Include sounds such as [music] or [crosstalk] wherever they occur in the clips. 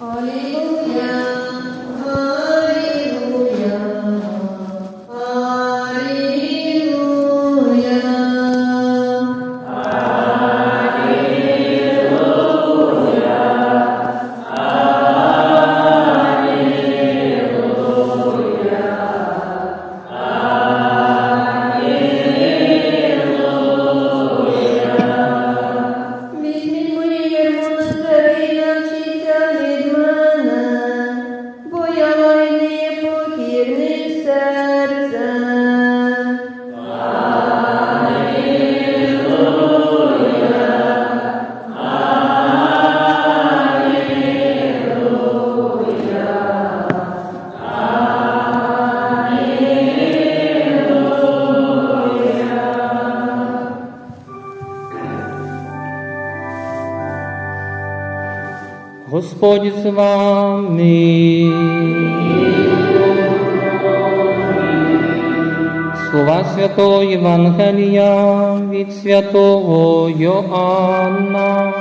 Hallelujah. Господь з вами. Слова святого Євангелія від святого Йоанна.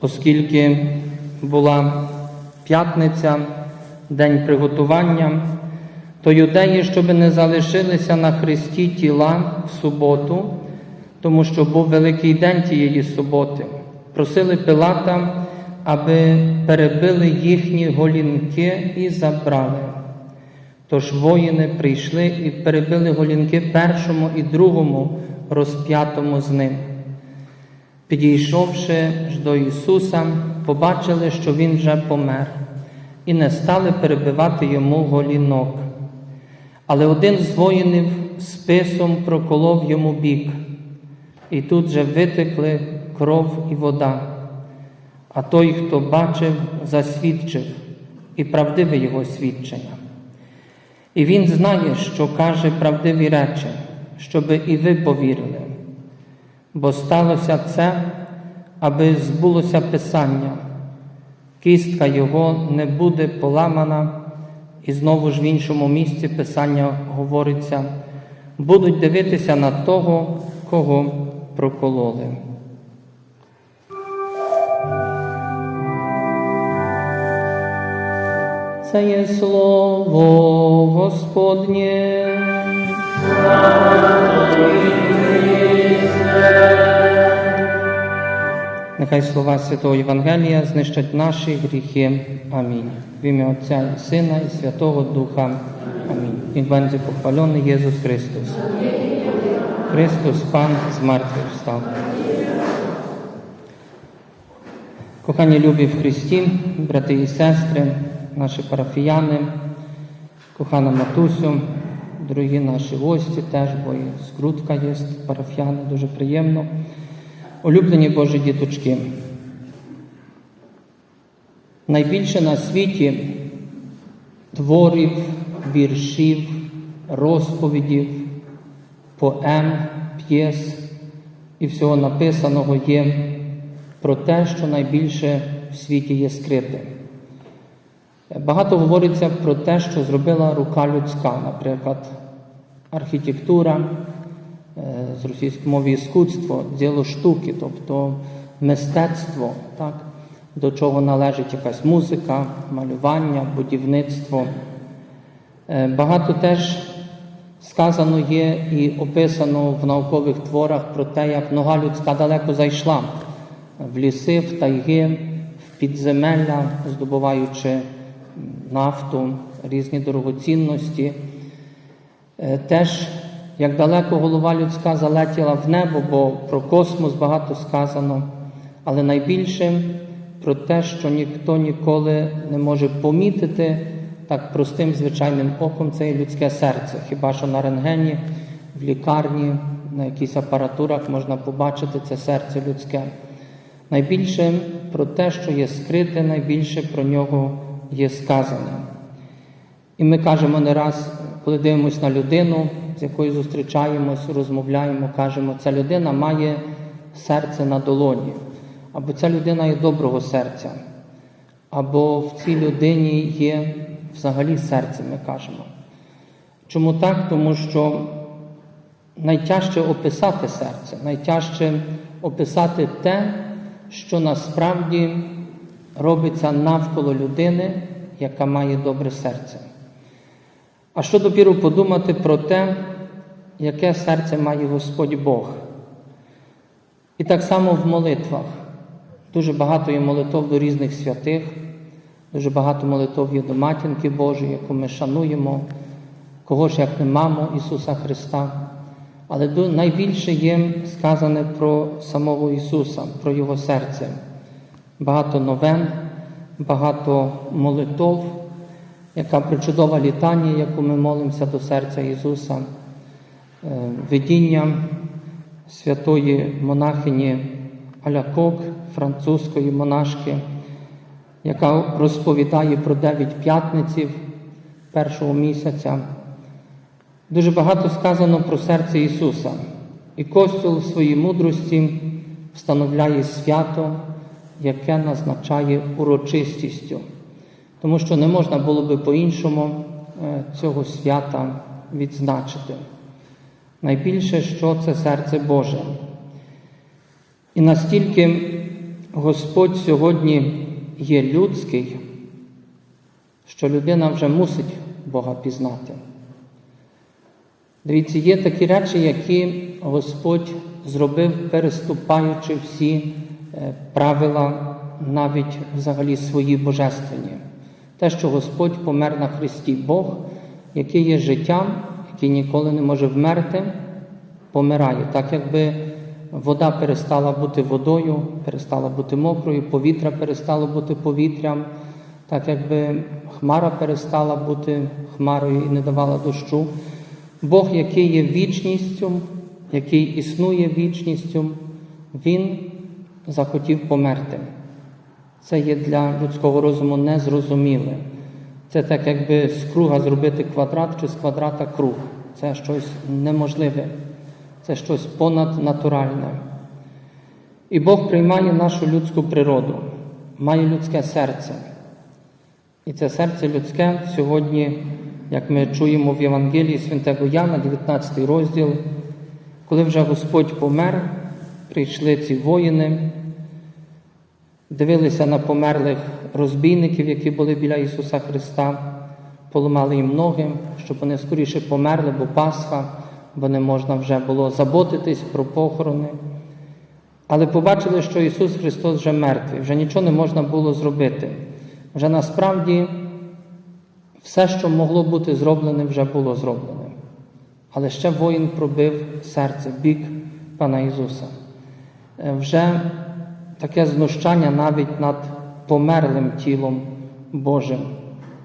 Оскільки була п'ятниця, день приготування, то юдеї, щоб не залишилися на хресті тіла в суботу, тому що був великий день тієї суботи, просили Пилата, аби перебили їхні голінки і забрали. Тож воїни прийшли і перебили голінки першому і другому розп'ятому з ним. Підійшовши ж до Ісуса, побачили, що Він вже помер, і не стали перебивати йому голінок. Але один з воїнів списом проколов йому бік, і тут же витекли кров і вода. А той, хто бачив, засвідчив, і правдиве його свідчення. І він знає, що каже правдиві речі, щоби і ви повірили. Бо сталося це, аби збулося Писання, кістка його не буде поламана. І знову ж в іншому місці Писання говориться, будуть дивитися на того, кого прокололи. Це є слово Господнє. Нехай слова Святого Євангелія знищать наші гріхи. Амінь. В ім'я Отця і Сина і Святого Духа. Амінь. І буде похвалений Єсус Христос. Христос Пан з мертвих встав. Кохані любі в Христі, брати і сестри, наші парафіяни, кохана матусю, дорогі наші гості теж, бо і скрутка є, парафіяни, дуже приємно. Улюблені Божі діточки. Найбільше на світі творів, віршів, розповідів, поем, п'єс і всього написаного є про те, що найбільше в світі є скрите. Багато говориться про те, що зробила рука людська, наприклад, архітектура, з російської мови іскусство, діло штуки, тобто мистецтво, так, до чого належить якась музика, малювання, будівництво. Е, Багато теж сказано є і описано в наукових творах про те, як нога людська далеко зайшла в ліси, в тайги, в підземелля, здобуваючи нафту, різні дорогоцінності. Е, Теж, як далеко голова людська залетіла в небо, бо про космос багато сказано, але найбільше про те, що ніхто ніколи не може помітити так простим звичайним оком, це є людське серце. Хіба що на рентгені, в лікарні, на якихось апаратурах можна побачити це серце людське. Найбільше про те, що є скрите, найбільше про нього є сказане. І ми кажемо не раз, коли дивимося на людину, якою зустрічаємось, розмовляємо, кажемо, ця людина має серце на долоні, або ця людина є доброго серця, або в цій людині є взагалі серце, ми кажемо. Чому так? Тому що найтяжче описати серце, найтяжче описати те, що насправді робиться навколо людини, яка має добре серце. А що допіру подумати про те, яке серце має Господь Бог. І так само в молитвах. Дуже багато є молитов до різних святих, дуже багато молитов є до Матінки Божої, яку ми шануємо, кого ж як не маму Ісуса Христа. Але найбільше є сказане про самого Ісуса, про Його серце. Багато новин, багато молитов, яка причудова літання, яку ми молимося до серця Ісуса, Е, видіння святої монахині Алякок, французької монашки, яка розповідає про дев'ять п'ятниців першого місяця. Дуже багато сказано про серце Ісуса. І Костюл в своїй мудрості встановляє свято, яке назначає урочистістю, тому що не можна було би по-іншому е, цього свята відзначити. Найбільше, що це серце Боже. І настільки Господь сьогодні є людський, що людина вже мусить Бога пізнати. Дивіться, є такі речі, які Господь зробив, переступаючи всі е, правила, навіть взагалі свої божественні. Те, що Господь помер на Христі Бог, який є життям, який ніколи не може вмерти, помирає. Так якби вода перестала бути водою, перестала бути мокрою, повітря перестало бути повітрям, так якби хмара перестала бути хмарою і не давала дощу. Бог, який є вічністю, який існує вічністю, Він захотів померти. Це є для людського розуму незрозуміле. Це так, якби з круга зробити квадрат чи з квадрата круг. Це щось неможливе, це щось понаднатуральне. І Бог приймає нашу людську природу, має людське серце. І це серце людське сьогодні, як ми чуємо в Євангелії Святого Яна, 19 розділ, коли вже Господь помер, прийшли ці воїни, дивилися на померлих розбійників, які були біля Ісуса Христа, поламали їм ноги, щоб вони скоріше померли, бо Пасха, бо не можна вже було заботитись про похорони. Але побачили, що Ісус Христос вже мертвий, вже нічого не можна було зробити. Вже насправді все, що могло бути зроблене, вже було зроблене. Але ще воїн пробив серце, бік Пана Ісуса. Е, Вже таке знущання навіть над померлим тілом Божим.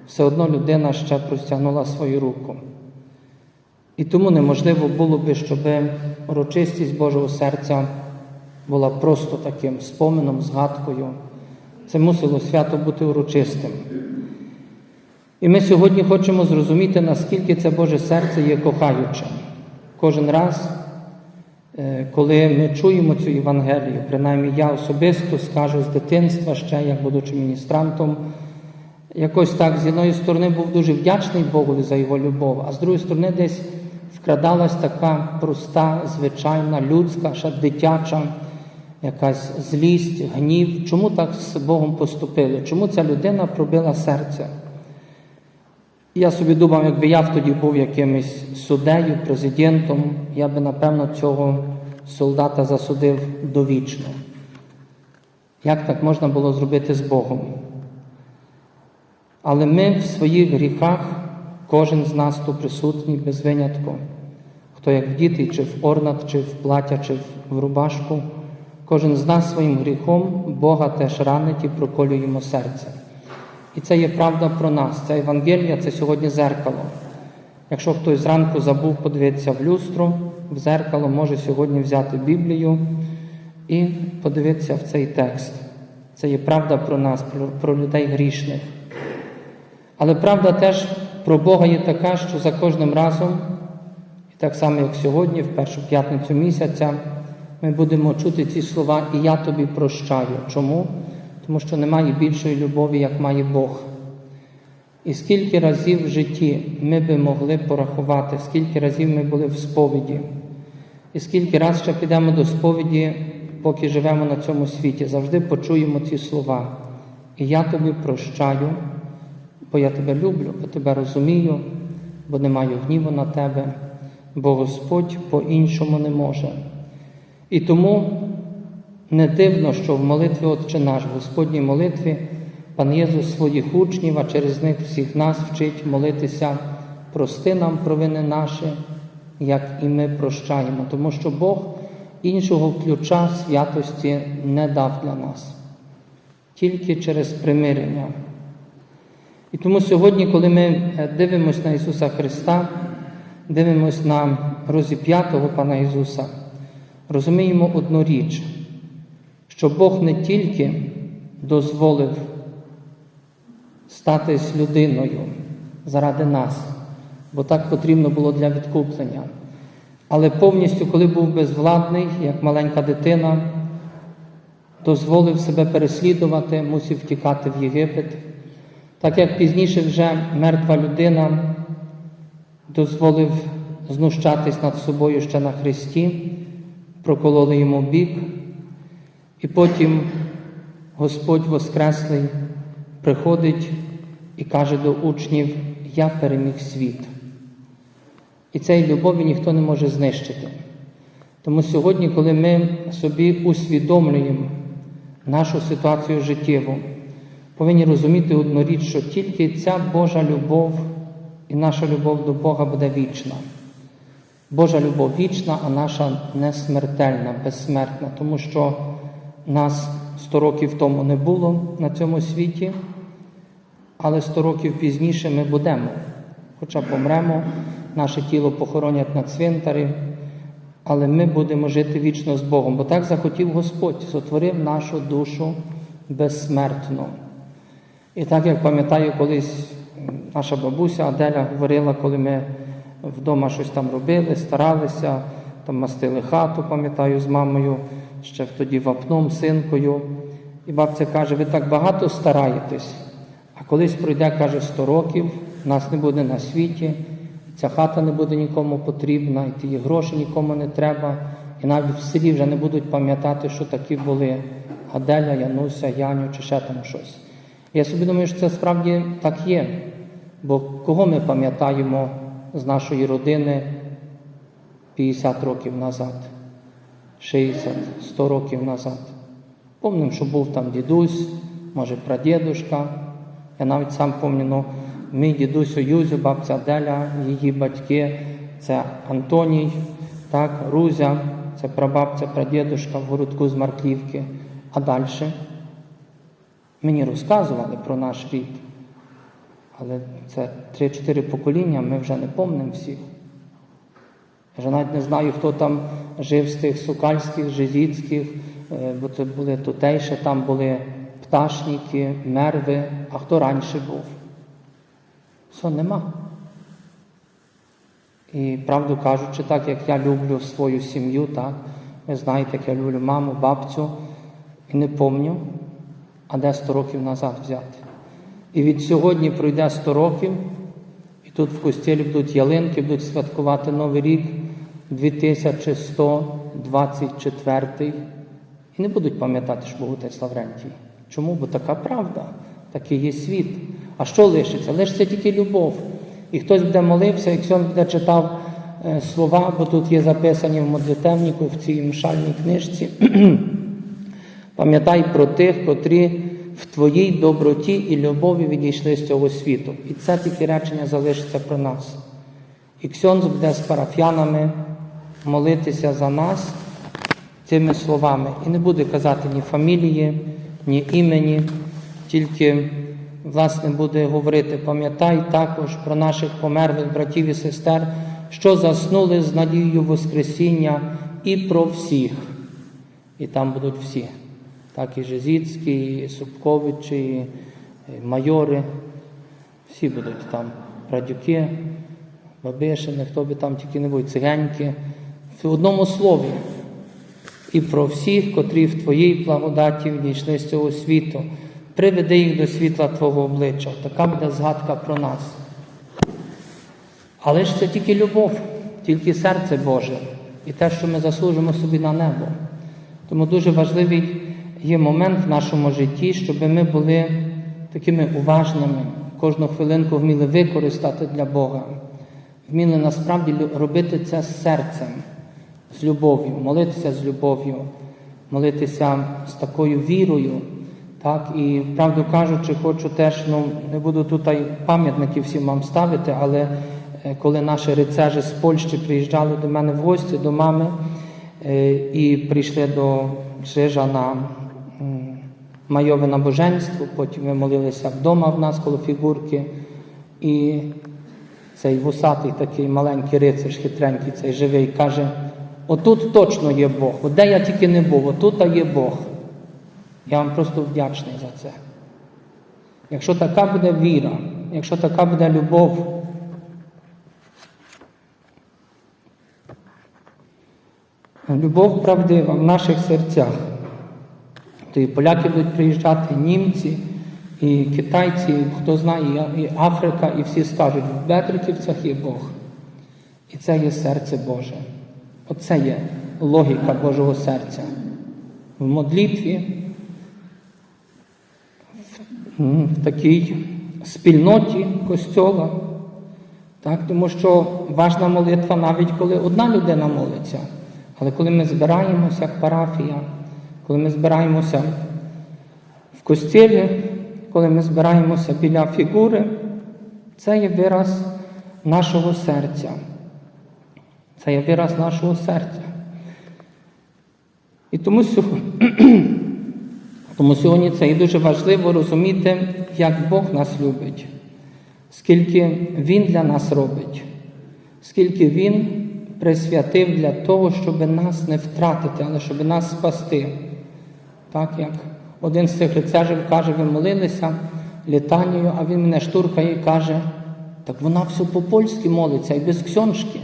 Все одно людина ще простягнула свою руку. І тому неможливо було би, щоб урочистість Божого серця була просто таким споменом, згадкою. Це мусило свято бути урочистим. І ми сьогодні хочемо зрозуміти, наскільки це Боже серце є кохаючим. Кожен раз, коли ми чуємо цю Євангелію, принаймні я особисто скажу з дитинства, ще як будучи міністрантом, якось так з одної сторони був дуже вдячний Богові за його любов, а з другої сторони десь вкрадалась така проста, звичайна, людська, ще дитяча якась злість, гнів. Чому так з Богом поступили? Чому ця людина пробила серце? Я собі думав, якби я тоді був якимось суддею, президентом, я би, напевно, цього солдата засудив довічно. Як так можна було зробити з Богом? Але ми в своїх гріхах, кожен з нас тут присутній без винятку, хто як вдітий, чи в орнат, чи в плаття, чи в рубашку, кожен з нас своїм гріхом Бога теж ранить і проколює йому серце. І це є правда про нас. Ця Євангелія це сьогодні зеркало. Якщо хтось зранку забув подивитися в люстру, в зеркало може сьогодні взяти Біблію і подивитися в цей текст. Це є правда про нас, про людей грішних. Але правда теж про Бога є така, що за кожним разом, і так само, як сьогодні, в першу п'ятницю місяця, ми будемо чути ці слова, і я тобі прощаю. Чому? Тому що немає більшої любові, як має Бог. І скільки разів в житті ми би могли порахувати, скільки разів ми були в сповіді, І скільки раз ще підемо до сповіді, поки живемо на цьому світі, завжди почуємо ці слова. І я тобі прощаю, бо я тебе люблю, бо тебе розумію, бо не маю гніву на тебе, бо Господь по-іншому не може. І тому не дивно, що в молитві Отче наш, Господній молитві, Пан Єсус своїх учнів, а через них всіх нас вчить молитися, прости нам провини наші, як і ми прощаємо, тому що Бог іншого ключа святості не дав для нас, тільки через примирення. І тому сьогодні, коли ми е, дивимося на Ісуса Христа, дивимося на розіп'ятого Пана Ісуса, розуміємо одну річ, що Бог не тільки дозволив статись людиною заради нас, бо так потрібно було для відкуплення. Але повністю, коли був безвладний, як маленька дитина, дозволив себе переслідувати, мусив втікати в Єгипет. Так як пізніше вже мертва людина дозволив знущатись над собою ще на Христі, прокололи йому бік, і потім Господь Воскреслий приходить і каже до учнів: Я переміг світ. І цієї любові ніхто не може знищити. Тому сьогодні, коли ми собі усвідомлюємо нашу ситуацію життєву, повинні розуміти одну річ, що тільки ця Божа любов і наша любов до Бога буде вічна. Божа любов вічна, а наша не смертельна, безсмертна, тому що нас 100 років тому не було на цьому світі, але 100 років пізніше ми будемо. Хоча помремо, наше тіло похоронять на цвинтарі, але ми будемо жити вічно з Богом, бо так захотів Господь, сотворив нашу душу безсмертну. І так як пам'ятаю, колись наша бабуся Аделя говорила, коли ми вдома щось там робили, старалися, там мастили хату, пам'ятаю, з мамою, ще тоді вапном, синкою. І бабця каже, ви так багато стараєтесь, а колись пройде, каже, 100 років, нас не буде на світі, ця хата не буде нікому потрібна, і ті гроші нікому не треба. І навіть в селі вже не будуть пам'ятати, що такі були Аделя, Януся, Яню чи ще там щось. Я собі думаю, що це справді так є. Бо кого ми пам'ятаємо з нашої родини 50 років назад, 60, 100 років назад? Помним, що був там дідусь, може прадідушка. Я навіть сам пам'ятаю, ну, мій дідусь Юзю, бабця Деля, її батьки, це Антоній, так, Рузя, це прабабця, прадідушка в городку з Марклівки. А далі мені розказували про наш рід. Але це 3-4 покоління, ми вже не помнимо всіх. Я вже навіть не знаю, хто там жив з тих сукальських, жезіцьких, е, бо це були тутейше, там були пташники, мерви, а хто раніше був. Все, нема. І правду кажучи, так як я люблю свою сім'ю, так, ви знаєте, як я люблю маму, бабцю, і не помню, а де 100 років назад взяти. І від сьогодні пройде 100 років, і тут в костілі будуть ялинки, будуть святкувати Новий рік 2124 і не будуть пам'ятати, що був отець Лаврентій. Чому? Бо така правда, такий є світ. А що лишиться? Лишиться тільки любов. І хтось буде молився, і хтось буде читав е, слова, бо тут є записані в молитевнику, в цій мшальній книжці. [clears throat] Пам'ятай про тих, котрі в твоїй доброті і любові відійшли з цього світу. І це тільки речення залишиться про нас. І Ксьонз буде з парафіянами молитися за нас цими словами. І не буде казати ні фамілії, ні імені, тільки, власне, буде говорити, пам'ятай також про наших померлих братів і сестер, що заснули з надією Воскресіння і про всіх. І там будуть всі. Так і Жизіцький, і Супковичі, і майори. Всі будуть там радюки, Бабишини, хто би там тільки не був, цигеньки. В одному слові. І про всіх, котрі в Твоїй благодаті відійшли з цього світу. Приведи їх до світла Твого обличчя. Така буде згадка про нас. Але ж це тільки любов, тільки серце Боже. і те, що ми заслужимо собі на небо. Тому дуже важливий є момент в нашому житті, щоб ми були такими уважними, кожну хвилинку вміли використати для Бога, вміли насправді робити це з серцем, з любов'ю, молитися з любов'ю, молитися з такою вірою. Так, і правду кажучи, хочу теж, ну не буду тут й пам'ятники всім вам ставити, але е, коли наші рицежі з Польщі приїжджали до мене в гості, до мами, е, і прийшли до Крижа на майове набоженство, потім ми молилися вдома в нас коло фігурки, і цей вусатий такий маленький рицар, хитренький, цей живий, каже: отут точно є Бог, от де я тільки не був, отут є Бог. Я вам просто вдячний за це. Якщо така буде віра, якщо така буде любов, любов правдива в наших серцях, то і поляки будуть приїжджати, і німці, і китайці, і хто знає, і Африка, і всі скажуть, в Бедриківцях є Бог. І це є серце Боже. Оце є логіка Божого серця. В модлітві, в такій спільноті костьола. Так? Тому що важна молитва навіть коли одна людина молиться. Але коли ми збираємося як парафія, коли ми збираємося в костілі, коли ми збираємося біля фігури, це є вираз нашого серця. Це є вираз нашого серця. І тому сьогодні, [clears throat] тому сьогодні це і дуже важливо розуміти, як Бог нас любить, скільки Він для нас робить, скільки Він присвятив для того, щоб нас не втратити, але щоб нас спасти. Так як один з цих лицежів каже, ви молилися літанію, а він мене штуркає і каже, так вона все по-польськи молиться і без ксьоншки.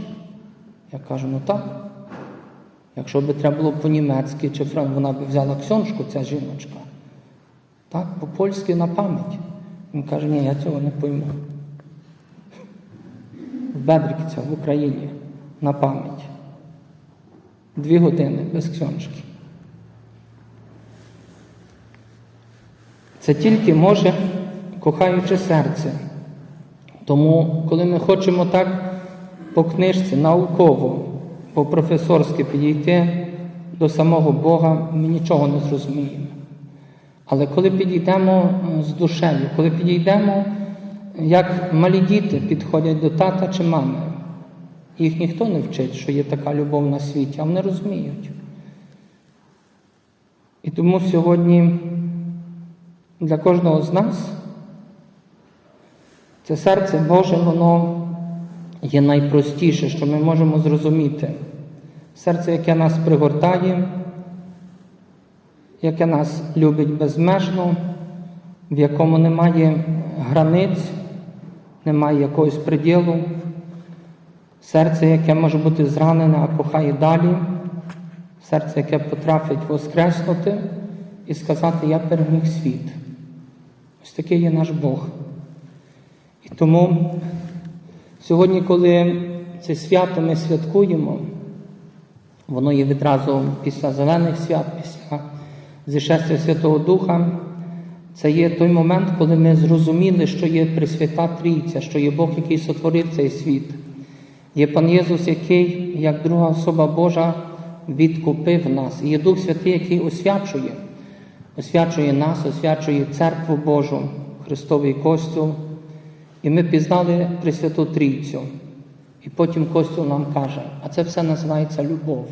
Я кажу, ну так. Якщо би треба було по-німецьки чи фран, вона б взяла ксьоншку, ця жіночка. Так, по-польськи на пам'ять. Він каже, ні, я цього не пойму. В Бедриківцях в Україні на пам'ять. Дві години без ксьоншки. Це тільки може кохаюче серце. Тому, коли ми хочемо так по книжці науково, по-професорськи підійти до самого Бога, ми нічого не зрозуміємо. Але коли підійдемо е, з душею, коли підійдемо, як малі діти підходять до тата чи мами, їх ніхто не вчить, що є така любов на світі, а вони розуміють. І тому сьогодні для кожного з нас це серце Боже, воно є найпростіше, що ми можемо зрозуміти. Серце, яке нас пригортає, яке нас любить безмежно, в якому немає границь, немає якогось приділу. Серце, яке може бути зранене, а кохає далі, серце, яке потрапить воскреснути і сказати, я переміг світ. Ось такий є наш Бог. І тому сьогодні, коли це свято ми святкуємо, воно є відразу після зелених свят, після зішестя Святого Духа. Це є той момент, коли ми зрозуміли, що є Пресвята Трійця, що є Бог, який сотворив цей світ. Є пан Єсус, який, як друга особа Божа, відкупив нас. І є Дух Святий, який освячує, освячує нас, освячує церкву Божу, Христовий Костюл. І ми пізнали Пресвяту Трійцю. І потім Костюл нам каже, а це все називається любов.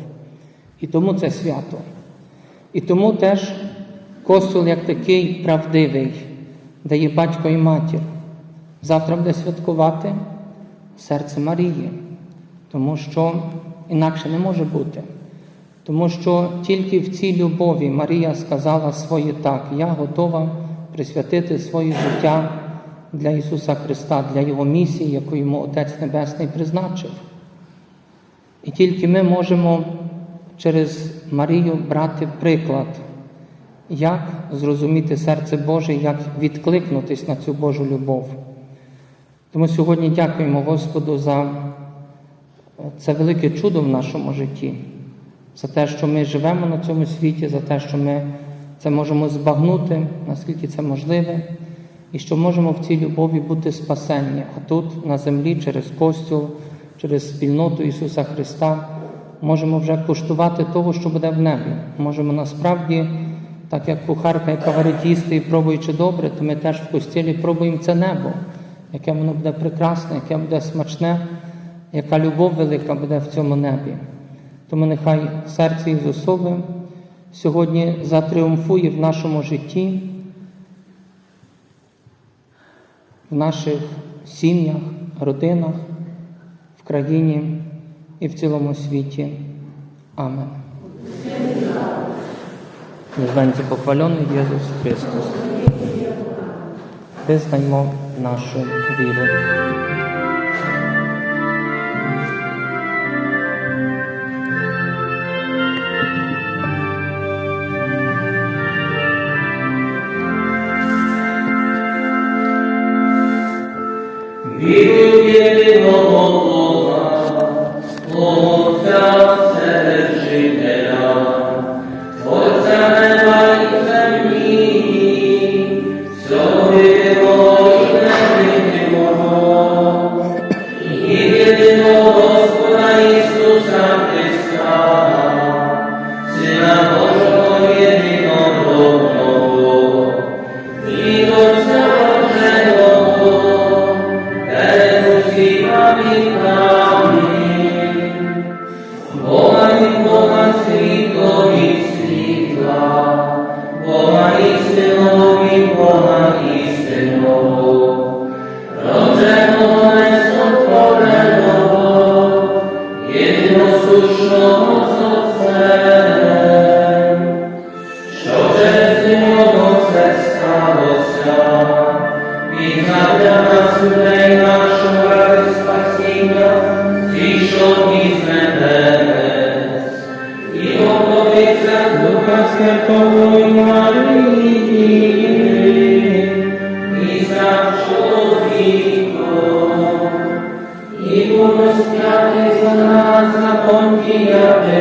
І тому це свято. І тому теж Костюл як такий правдивий, де є батько і матір. Завтра буде святкувати серце Марії, тому що інакше не може бути. Тому що тільки в цій любові Марія сказала своє так, я готова присвятити своє життя для Ісуса Христа, для Його місії, яку йому Отець Небесний призначив. І тільки ми можемо через Марію брати приклад, як зрозуміти серце Боже, як відкликнутись на цю Божу любов. Тому сьогодні дякуємо Господу за це велике чудо в нашому житті. За те, що ми живемо на цьому світі, за те, що ми це можемо збагнути, наскільки це можливе, і що можемо в цій любові бути спасенні, а тут на землі через Костюл, через спільноту Ісуса Христа можемо вже куштувати того, що буде в небі. Можемо насправді, так як кухарка, яка варить їсти і пробуючи добре, то ми теж в костілі пробуємо це небо, яке воно буде прекрасне, яке буде смачне, яка любов велика буде в цьому небі. Тому нехай серце Ісусове сьогодні затріумфує в нашому житті, в наших сім'ях, родинах, в країні і в цілому світі. Амен. Називається похвалений Ісус Христос. Визнаймо нашу віру. Amen. Нас